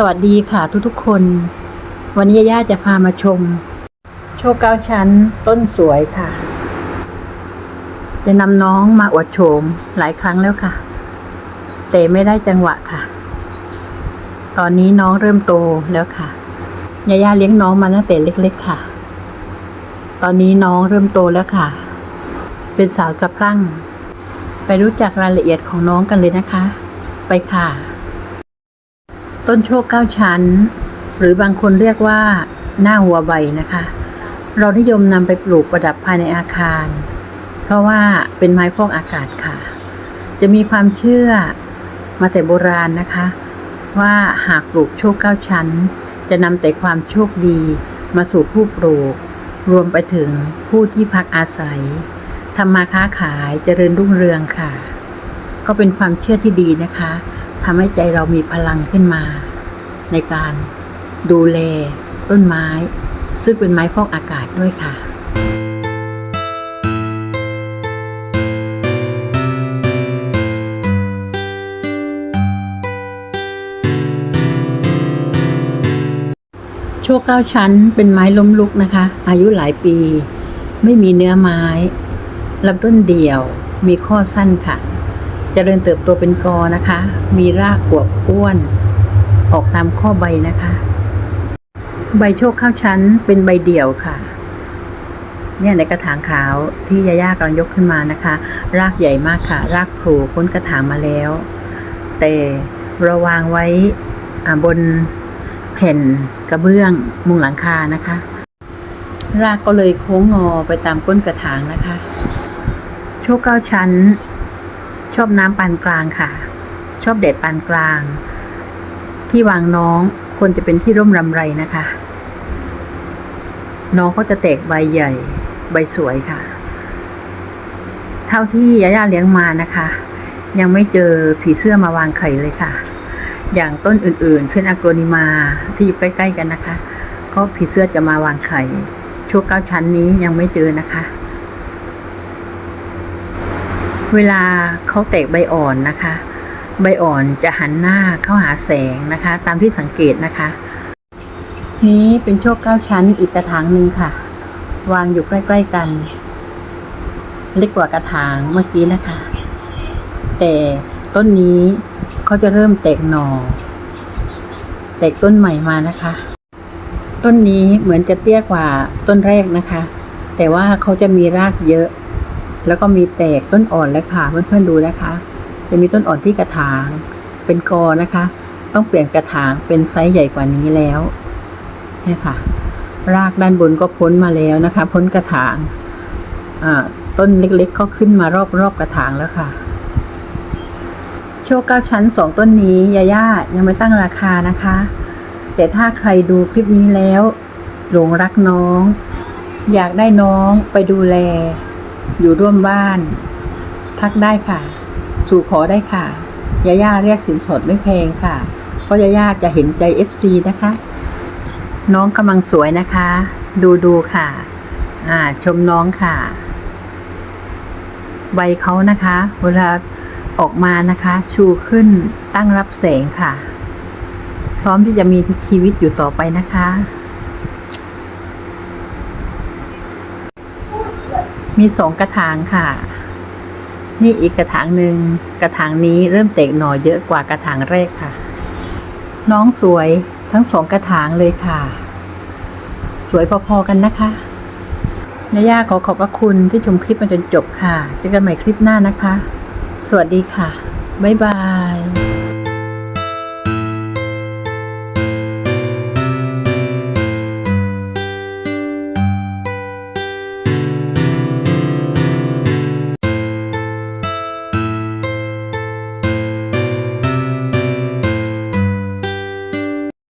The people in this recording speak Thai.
สวัสดีค่ะทุกๆคน วันนี้ย่าจะพามาชม โชว์เก้าชั้นต้นสวยค่ะ จะนำน้องมาอวดโฉมหลายครั้งแล้วค่ะ แต่ไม่ได้จังหวะค่ะ ตอนนี้น้องเริ่มโตแล้วค่ะย่าย่าเลี้ยงน้องมาตั้งแต่เล็ก ๆ ค่ะ ตอนนี้น้องเริ่มโตแล้วค่ะ เป็นสาวสะพรั่ง ไปรู้จักรายละเอียดของน้องกันเลยนะคะ ไปค่ะ ต้นโชคเก้าชั้น หรือบางคนเรียกว่าหน้าหัวใบนะคะ เรานิยมนำไปปลูกประดับภายในอาคาร เพราะว่าเป็นไม้ฟอกอากาศค่ะ จะมีความเชื่อมาแต่โบราณนะคะ ว่าหากปลูกโชคเก้าชั้น จะนำแต่ความโชคดีมาสู่ผู้ปลูก รวมไปถึงผู้ที่พักอาศัยทำมาค้าขายเจริญรุ่งเรืองค่ะ ก็เป็นความเชื่อที่ดีนะคะ ทำให้ใจเรามีพลังขึ้นมา ในการดูแลต้นไม้ ซึ่งเป็นไม้ฟอกอากาศด้วยค่ะโชคเก้าชั้นเป็นไม้ล้มลุกนะคะ อายุหลายปี ไม่มีเนื้อไม้ลำต้นเดี่ยวมีข้อสั้นค่ะ จริญเติบโตเป็นกอนะคะ มีรากอวบอ้วน ออกตามข้อใบนะคะ ใบโชคข้าวชั้นเป็นใบเดี่ยวค่ะ เนี่ยในกระถางขาวที่ยาย่ากำลังยกขึ้นมานะคะ รากใหญ่มากค่ะ รากโผล่พ้นกระถางมาแล้ว แต่เราวางไว้บนแผ่นกระเบื้องมุงหลังคานะคะ รากก็เลยโค้งงอไปตามก้นกระถางนะคะ โชคเก้าชั้น ชอบน้ำปานกลางค่ะ ชอบแดดปานกลาง ที่วางน้องควรจะเป็นที่ร่มรำไรนะคะ น้องก็จะแตกใบใหญ่ ใบสวยค่ะ เท่าที่ยาย่าเลี้ยงมานะคะ ยังไม่เจอผีเสื้อมาวางไข่เลยค่ะ อย่างต้นอื่นๆ เช่นอากรนิมาที่อยู่ใกล้ๆกันนะคะ ก็ผีเสื้อจะมาวางไข่ช่วงเก้าชั้นนี้ยังไม่เจอนะคะ เวลาเขาแตกใบอ่อนนะคะ ใบอ่อนจะหันหน้าเข้าหาแสงนะคะ ตามที่สังเกตนะคะ นี้เป็นโชคเก้าชั้นอีกกระถางหนึ่งค่ะ วางอยู่ใกล้ ๆกัน เล็กกว่ากระถางเมื่อกี้นะคะ แต่ต้นนี้เขาจะเริ่มแตกหนอ่อแตกต้นใหม่มานะคะ ต้นนี้เหมือนจะเตี้ยกว่าต้นแรกนะคะ แต่ว่าเขาจะมีรากเยอะ แล้วก็มีแตกต้นอ่อนแล้วค่ะ เพื่อนๆดูนะคะ จะมีต้นอ่อนที่กระถางเป็นกอนะคะ ต้องเปลี่ยนกระถางเป็นไซส์ใหญ่กว่านี้แล้วเนี่ยค่ะ รากด้านบนก็พ้นมาแล้วนะคะ พ้นกระถางต้นเล็กๆก็ขึ้นมารอบๆกกระถางแล้วค่ะ โชคเก้าชั้นสองต้นนี้ยาย่ายังไม่ตั้งราคานะคะ แต่ถ้าใครดูคลิปนี้แล้วหลงรักน้อง อยากได้น้องไปดูแล อยู่ร่วมบ้าน ทักได้ค่ะ สู่ขอได้ค่ะยาย่าเรียกสินสดไม่แพงค่ะ เพราะยาย่าจะเห็นใจ FC นะคะ น้องกำลังสวยนะคะ ดูดูค่ะ อ่าชมน้องค่ะใบเขานะคะ เวลาออกมานะคะ ชูขึ้นตั้งรับแสงค่ะ พร้อมที่จะมีชีวิตอยู่ต่อไปนะคะ มีสองกระถางค่ะ นี่อีกกระถางหนึ่งกระถางนี้เริ่มแตกหน่อเยอะกว่ากระถางแรกค่ะ น้องสวยทั้งสองกระถางเลยค่ะ สวยพอๆกันนะคะยาย่าขอขอบพระคุณที่ชมคลิปมาจนจบค่ะ เจอกันใหม่คลิปหน้านะคะ สวัสดีค่ะ บ๊ายบาย